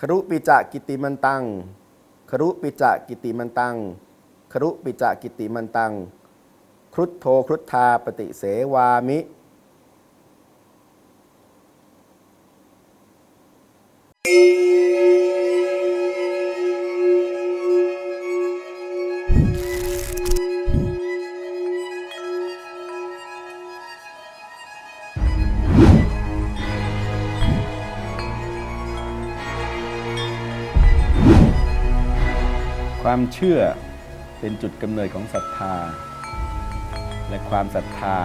ครุปิจะกิติมันตัง ครุปิจะกิติมันตัง ครุปิจะกิติมันตัง ครุฑโทครุฑธาปฏิเสวามิ ความเชื่อเป็นจุดกำเนิดของศรัทธา และความศรัทธา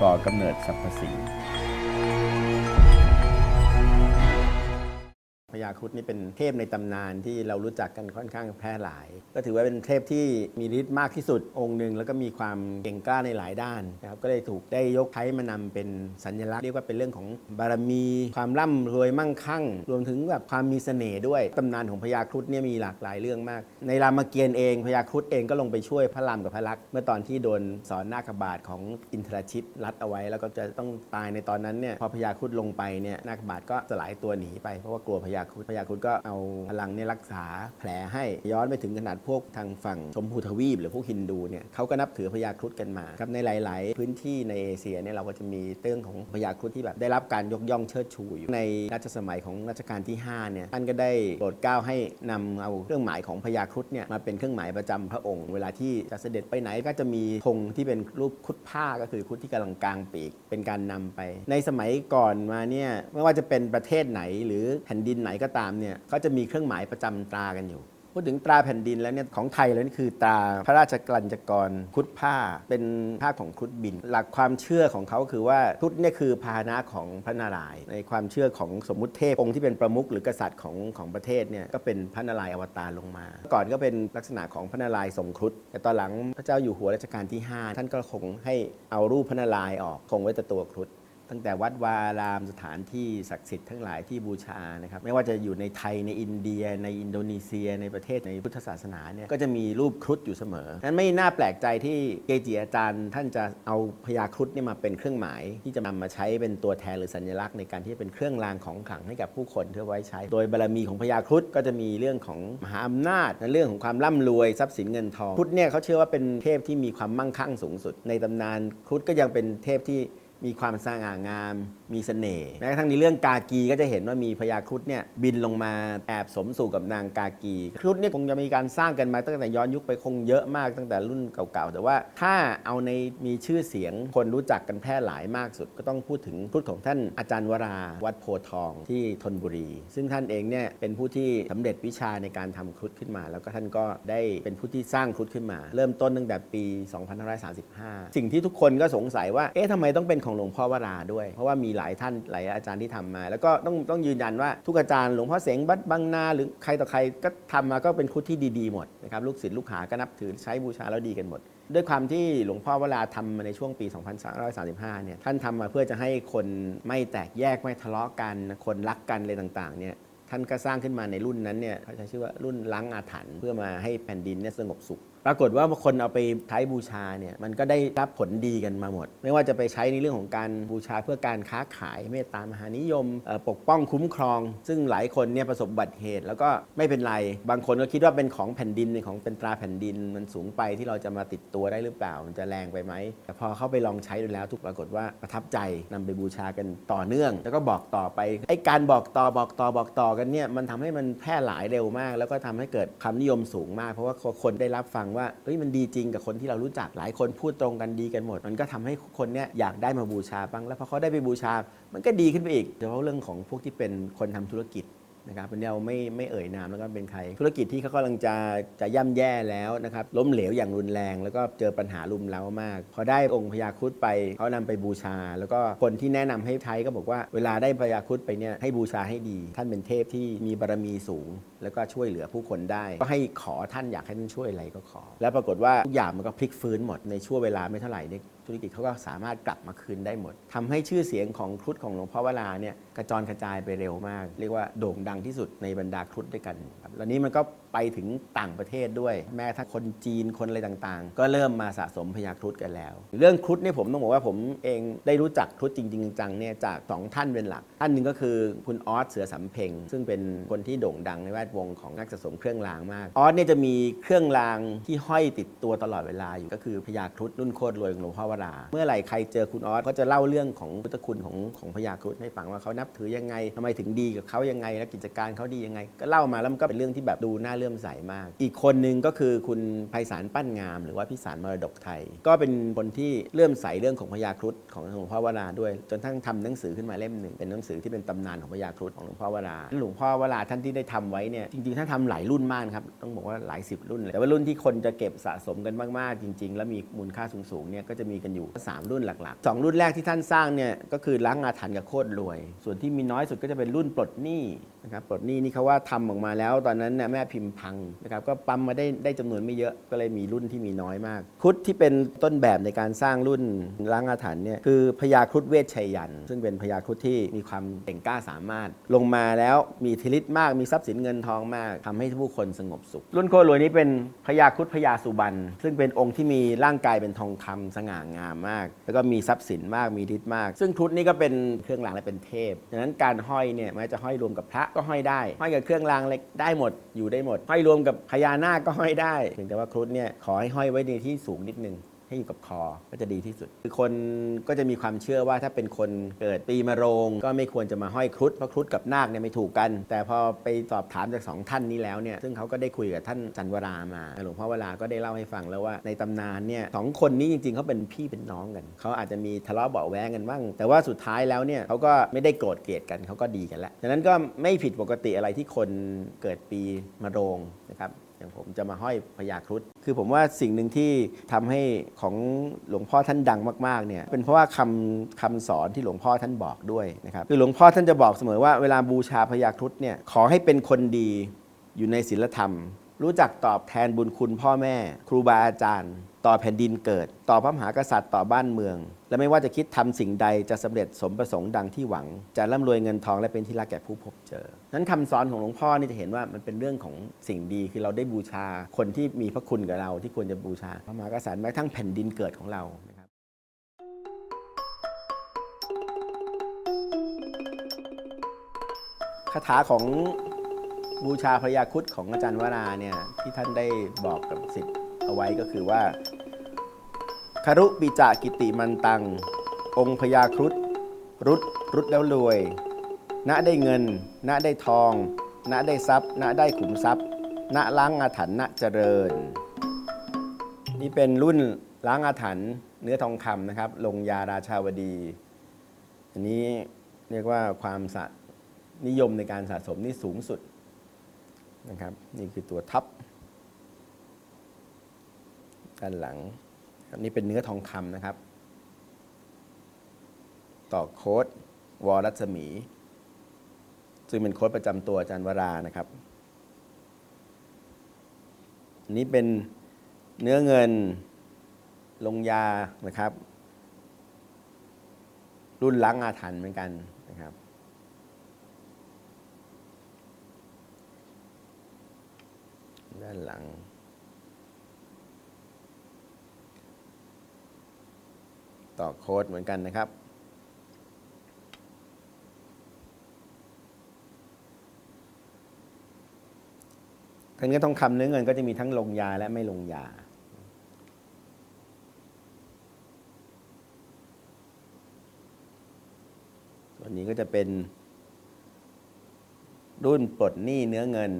ก่อกำเนิดสรรพสิ่ง พญาครุฑนี่เป็นเทพในตำนานที่เรารู้จักกันค่อนข้างแพร่หลาย ก็ถือว่าเป็นเทพที่มีฤทธิ์มากที่สุดองค์หนึ่งแล้วก็มีความเก่งกล้าในหลายด้านนะครับก็เลยถูกได้ยกใช้มานำเป็นสัญลักษณ์เรียกว่าเป็นเรื่องของบารมี ความร่ำรวยมั่งคั่ง รวมถึงแบบความมีเสน่ห์ด้วยตำนานของพญาครุฑเนี่ยมีหลากหลายเรื่องมาก ในรามเกียรติ์เองพญาครุฑเองก็ลงไปช่วยพระรามกับพระลักษณ์เมื่อตอนที่โดนสอนนาคบาทของอินทรชิตรัดเอาไว้ แล้วก็จะต้องตายในตอนนั้นเนี่ยพอพญาครุฑลงไปเนี่ยนาคบาทก็สลายตัวหนีไปเพราะว่ากลัวพญาครุฑพญาครุฑก็เอาพลังเนี่ยรักษาแผลให้ย้อนไปถึงขนาดพวกทางฝั่งชมพูทวีป หรือพวกฮินดูเนี่ยเขาก็นับถือพญาครุฑกันมาครับในหลาย ๆ พื้นที่ในเอเชียเนี่ยเราก็จะมีเรื่องของพญาครุฑที่แบบได้รับการยกย่องเชิดชูอยู่ในรัชสมัยของรัชกาลที่5เนี่ยท่านก็ได้โปรดเกล้าให้นำเอาเครื่องหมายของพญาครุฑเนี่ยมาเป็นเครื่องหมายประจำพระองค์ เวลาที่จะเสด็จไปไหนก็จะมีธงที่เป็นรูปครุฑผ้าก็คือครุฑที่กำลังกลางปีกเป็นการนำไป ในสมัยก่อนมาเนี่ยไม่ว่าจะเป็นประเทศไหนหรือแผ่นดินไหนก็ตามเนี่ยก็จะมีเครื่องหมายประจำตรากันอยู่ พูดถึงตราแผ่นดินแล้วเนี่ยของไทยแล้วนี่คือตราพระราชกลัญจกรครุฑผ้า เป็นผ้าของครุฑบิน หลักความเชื่อของเขาคือว่าครุฑเนี่ยคือพาหนะของพระนารายณ์ในความเชื่อของสมมุติเทพองค์ที่เป็นประมุขหรือกษัตริย์ของของประเทศเนี่ยก็เป็นพระนารายณ์อวตารลงมา ก่อนก็เป็นลักษณะของพระนารายณ์ทรงครุฑแต่ตอนหลังพระเจ้าอยู่หัวรัชกาลที่ 5 ท่านก็คงให้เอารูปพระนารายณ์ออกคงไว้แต่ตัวครุฑ ตั้งแต่วัดวารามสถานที่ศักดิ์สิทธิ์ทั้งหลายที่บูชานะครับไม่ว่าจะอยู่ในไทยในอินเดีย ในอินโดนีเซีย ในประเทศในพุทธศาสนาเนี่ยก็จะมีรูปครุฑอยู่เสมอนั้นไม่น่าแปลกใจที่เกจิอาจารย์ ท่านจะเอาพญาครุฑเนี่ยมาเป็นเครื่องหมาย ที่จะนำมาใช้เป็นตัวแทนหรือสัญลักษณ์ในการที่จะเป็นเครื่องรางของขลังให้กับผู้คนเพื่อไว้ใช้ โดยบารมีของพญาครุฑก็จะมีเรื่องของมหาอำนาจในเรื่องของความร่ำรวยทรัพย์สินเงินทองครุฑเนี่ยเขาเชื่อว่าเป็นเทพที่มีความมั่งคั่งสูงสุด ในตำนานครุฑก็ยังเป็นเทพที่ มีความสง่างาม มีเสน่ห์แม้กระทั่งในเรื่องกากีก็จะเห็นว่ามีพญาครุฑเนี่ยบินลงมาแอบสมสู่กับนางกากีครุฑเนี่ยคงจะมีการสร้างกันมาตั้งแต่ย้อนยุคไปคงเยอะมากตั้งแต่รุ่นเก่าๆ แต่ว่าถ้าเอาในมีชื่อเสียงคนรู้จักกันแพร่หลายมากสุด ก็ต้องพูดถึงครุฑของท่านอาจารย์วราวัดโพทองที่ธนบุรี ซึ่งท่านเองเนี่ยเป็นผู้ที่สำเร็จวิชาในการทำครุฑขึ้นมา แล้วก็ท่านก็ได้เป็นผู้ที่สร้างครุฑขึ้นมา เริ่มต้นตั้งแต่ปี 2535 สิ่งที่ทุกคนก็สงสัยว่าเอ๊ะทำไมต้องเป็นของหลวงพ่อวราด้วย เพราะว่ามีหลายท่านหลายอาจารย์ที่ทำมา แล้วก็ต้องต้องยืนยันว่าทุกอาจารย์หลวงพ่อเสงบัดบางนาหรือใครต่อใครก็ทำมาก็เป็นครุฑที่ดีๆหมดนะครับลูกศิษย์ลูกหาก็นับถือใช้บูชาแล้วดีกันหมด ด้วยความที่หลวงพ่อเวลาทำมาในช่วงปี 2335 เนี่ยท่านทำมาเพื่อจะให้คนไม่แตกแยกไม่ทะเลาะกัน คนรักกันอะไรต่างๆเนี่ยท่านก็สร้างขึ้นมาในรุ่นนั้นเนี่ยเขาใช้ชื่อว่ารุ่นล้างอาถรรพ์เพื่อมาให้แผ่นดินเนี่ยสงบสุข ปรากฏว่าคนเอาไปใช้บูชาเนี่ยมันก็ได้รับผลดีกันมาหมด ไม่ว่าจะไปใช้ในเรื่องของการบูชาเพื่อการค้าขายเมตตามหานิยมปกป้องคุ้มครอง ซึ่งหลายคนเนี่ยประสบบัติเหตุ แล้วก็ไม่เป็นไร บางคนก็คิดว่าเป็นของแผ่นดินของเป็นตราแผ่นดิน มันสูงไปที่เราจะมาติดตัวได้หรือเปล่า มันจะแรงไปไหมแต่พอเข้าไปลองใช้ดูแล้วทุกปรากฏว่าประทับใจนำไปบูชากันต่อเนื่อง แล้วก็บอกต่อไปไอ้การบอกต่อบอกต่อบอกต่อกันเนี่ยมันทำให้มันแพร่หลายเร็วมาก แล้วก็ทำให้เกิดควานิยมสูงมาก เพราะว่าคนได้รับฟังว่าเฮ้ยมันดีจริงกับคนที่เรารู้จักหลายคนพูดตรงกันดีกันหมด มันก็ทำให้คนเนี่ยอยากได้มาบูชาบ้างแล้วพอเขาได้ไปบูชา มันก็ดีขึ้นไปอีกโดยเฉพาะเรื่องของพวกที่เป็นคนทำธุรกิจ นะครับเป็นเราไม่ไม่เอ่ยนามแล้วก็เป็นใคร ธุรกิจที่เขากำลังจะจะย่ำแย่แล้วนะครับล้มเหลวอย่างรุนแรง แล้วก็เจอปัญหารุมเร้ามาก พอได้องค์พญาครุฑไปเขานำไปบูชา แล้วก็คนที่แนะนำให้ใช้ก็บอกว่า เวลาได้พญาครุฑไปเนี่ยให้บูชาให้ดี ท่านเป็นเทพที่มีบารมีสูง แล้วก็ช่วยเหลือผู้คนได้ ก็ให้ขอท่านอยากให้ท่านช่วยอะไรก็ขอ แล้วปรากฏว่าทุกอย่างมันก็พลิกฟื้นหมดในช่วงเวลาไม่เท่าไหร่เนี่ยธุรกิจเขาก็สามารถกลับมาคืนได้หมดทำให้ชื่อเสียงของครุฑของหลวงพ่อวราเนี่ยกระจรกระจายไปเร็วมาก เรียกว่าโด่งดังที่สุดในบรรดาครุฑด้วยกันครับแล้วนี้มันก็ไปถึงต่างประเทศด้วย แม้ถ้าคนจีนคนอะไรต่างๆ ก็เริ่มมาสะสมพญาครุฑกันแล้ว เรื่องครุฑเนี่ยผมต้องบอกว่าผมเองได้รู้จักครุฑจริง ๆ จังเนี่ยจากสองท่านเป็นหลัก ท่านหนึ่งก็คือคุณออสเสือสำเพ็งซึ่งเป็นคนที่โด่งดังในแวดวงของนักสะสมเครื่องรางมาก ออสเนี่ยจะมีเครื่องรางที่ห้อยติดตัวตลอดเวลาอยู่ก็คือพญาครุฑรุ่นโคตรรวยของหลวงพ่อวรา เมื่อไหร่ใครเจอคุณออสก็จะเล่าเรื่องของพุทธคุณของของพญาครุฑให้ฟังว่าเขานับถือยังไงทำไมถึงดีกับเขายังไง และกิจการเขาดียังไง ก็เล่ามาแล้วมันก็เป็นเรื่องที่แบบดูน่าเลื่อมใสมาก อีกคนหนึ่งก็คือคุณไพศาลปั้นงาม หรือว่าพิสารมรดกไทย ก็เป็นคนที่เลื่อมใสเรื่องของพญาครุฑของหลวงพ่อวราด้วย จนทั้งทำหนังสือขึ้นมาเล่มหนึ่งเป็นหนังสือที่เป็นตำนานของพญาครุฑของหลวงพ่อวราหลวงพ่อวราท่านที่ได้ทำไว้เนี่ยจริงๆท่านทำหลายรุ่นมากครับต้องบอกว่าหลายสิบรุ่นเลยแต่ว่ารุ่นที่คนจะเก็บสะสมกันมากๆ จริง ๆ แล้วมีมูลค่าสูงๆเนี่ยก็จะมีกันอยู่สามรุ่นหลักๆสองรุ่นแรกที่ท่านสร้างเนี่ยก็คือล้างอาถรรพ์กับโคตรรวย ส่วนที่มีน้อยสุดก็จะเป็นรุ่นปลดหนี้นะครับปลดหนี้นี่เขาว่าทำออกมาแล้ว ตอนนั้นเนี่ยแม่พิมพ์พังนะครับก็ปั๊มมาได้ได้จำนวนไม่เยอะก็เลยมีรุ่นที่มีน้อยมาก ครุฑที่เป็นต้นแบบในการสร้างรุ่นล้างอาถรรพ์เนี่ยคือพญาครุฑเวชชัยยัน ซึ่งเป็นพญาครุฑที่มีความเก่งกล้าสามารถ ลงมาแล้วมีทธิฤทธิ์มากมีทรัพย์สินเงินทองมากทำให้ผู้คนสงบสุข รุ่นโคตรรวยนี้เป็นพญาครุฑพญาสุบรรณซึ่งเป็นองค์ที่มีร่างกายเป็นทองคำสง่างามมาก แล้วก็มีทรัพย์สินมากมีฤทธิ์มาก ซึ่งครุฑนี่ก็เป็นเครื่องรางและเป็นเทพดังนั้นการห้อยเนี่ยแม้จะห้อยรวมกับพระก็ห้อยได้ห้อยกับเครื่องรางเล็กได้หมดอยู่ได้หมดห้อยรวมกับพญานาคก็ห้อยได้เพียงแต่ว่าครุฑเนี่ยขอให้ห้อยไว้ในที่สูงนิดนึง ให้อยู่กับคอก็จะดีที่สุด คือคนก็จะมีความเชื่อว่าถ้าเป็นคนเกิดปีมะโรง ก็ไม่ควรจะมาห้อยครุฑเพราะครุฑกับนาคเนี่ยไม่ถูกกัน แต่พอไปสอบถามจากสองท่านนี้แล้วเนี่ยซึ่งเขาก็ได้คุยกับท่านจันวรามาหลวงพ่อวราก็ได้เล่าให้ฟังแล้วว่าในตำนานเนี่ยสองคนนี้จริงๆเขาเป็นพี่เป็นน้องกันเขาอาจจะมีทะเลาะเบาแว้งกันบ้างแต่ว่าสุดท้ายแล้วเนี่ยเขาก็ไม่ได้โกรธเกลียดกันเขาก็ดีกันแล้วฉะนั้นก็ไม่ผิดปกติอะไรที่คนเกิดปีมะโรงนะครับ อย่างผมจะมาห้อยพญาครุฑคือผมว่าสิ่งหนึ่งที่ทำให้ของหลวงพ่อท่านดังมากๆเนี่ยเป็นเพราะว่าคำคำสอนที่หลวงพ่อท่านบอกด้วยนะครับคือหลวงพ่อท่านจะบอกเสมอว่าเวลาบูชาพญาครุฑเนี่ยขอให้เป็นคนดีอยู่ในศีลธรรม รู้จักตอบแทนบุญคุณพ่อแม่ ครูบาอาจารย์ ต่อแผ่นดินเกิด ต่อพระมหากษัตริย์ต่อบ้านเมือง และไม่ว่าจะคิดทำสิ่งใดจะสำเร็จสมประสงค์ดังที่หวัง จะร่ำรวยเงินทองและเป็นที่รักแก่ผู้พบเจอ นั้นคำสอนของหลวงพ่อนี่จะเห็นว่ามันเป็นเรื่องของสิ่งดีคือเราได้บูชาคนที่มีพระคุณกับเราที่ควรจะบูชา พระมหากษัตริย์แม้ทั่งแผ่นดินเกิดของเรานะครับคาถาของบูชาพญาครุฑของอาจารย์วราเนี่ยที่ท่านได้บอกกับสิทธิ เอาไว้ก็คือว่าคารุปิจากิติมันตัง องค์พญาครุฑรุดรุดแล้วรวย ณได้เงิน ณได้ทอง ณได้ทรัพย์ ณได้ขุมทรัพย์ ณล้างอาถรรพ์ณเจริญ นี่เป็นรุ่นล้างอาถรรพ์เนื้อทองคำนะครับ ลงยาราชาวดี อันนี้เรียกว่าความสะนิยมในการสะสมนี่สูงสุดนะครับ นี่คือตัวท็อป ด้านหลังครับนี่เป็นเนื้อทองคำนะครับ ต่อโค้ดวอรัศมี ซึ่งเป็นโค้ดประจำตัวอาจารย์วรานะครับนนี้เป็นเนื้อเงินลงยานะครับ รุ่นล้างอาถรรพ์เหมือนกันนะครับด้านหลัง ต่อโค้ดเหมือนกันนะครับ ทั้งเนื้อทองคำเนื้อเงินก็จะมีทั้งลงยาและไม่ลงยาส่วนนี้ก็จะเป็น รุ่นปลดหนี้เนื้อเงิน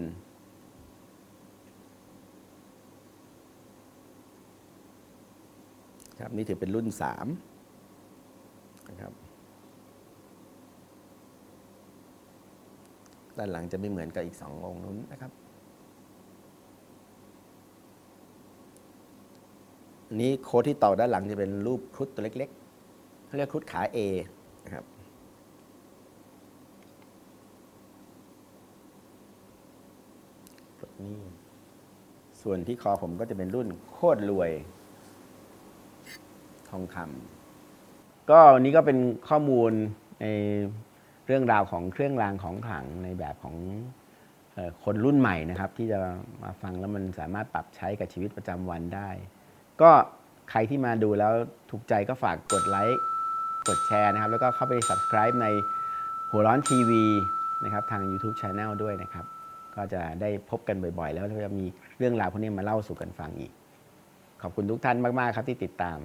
ครับนี่ถือเป็นรุ่นสาม นะครับด้านหลังจะไม่เหมือนกับอีกสององค์นู้นนะครับนนี้โค้ดที่ต่อด้านหลังจะเป็นรูปครุฑตัวเล็กๆเขาเรียกครุฑขา A นะครับปลดนี้ส่วนที่คอผมก็จะเป็นรุ่นโคตรรวย ทองคำ ก็วันนี้ก็เป็นข้อมูลในเรื่องราวของเครื่องรางของขลังในแบบของคนรุ่นใหม่นะครับ ที่จะมาฟังแล้วมันสามารถปรับใช้กับชีวิตประจำวันได้ ก็ใครที่มาดูแล้วถูกใจก็ฝากกดไลค์กดแชร์นะครับ แล้วก็เข้าไป subscribe ในหัวร้อนทีวีนะครับทาง YouTube Channel ด้วยนะครับ ก็จะได้พบกันบ่อยๆ แล้วเราจะมีเรื่องราวพวกนี้มาเล่าสู่กันฟังอีก ขอบคุณทุกท่านมากๆครับที่ติดตาม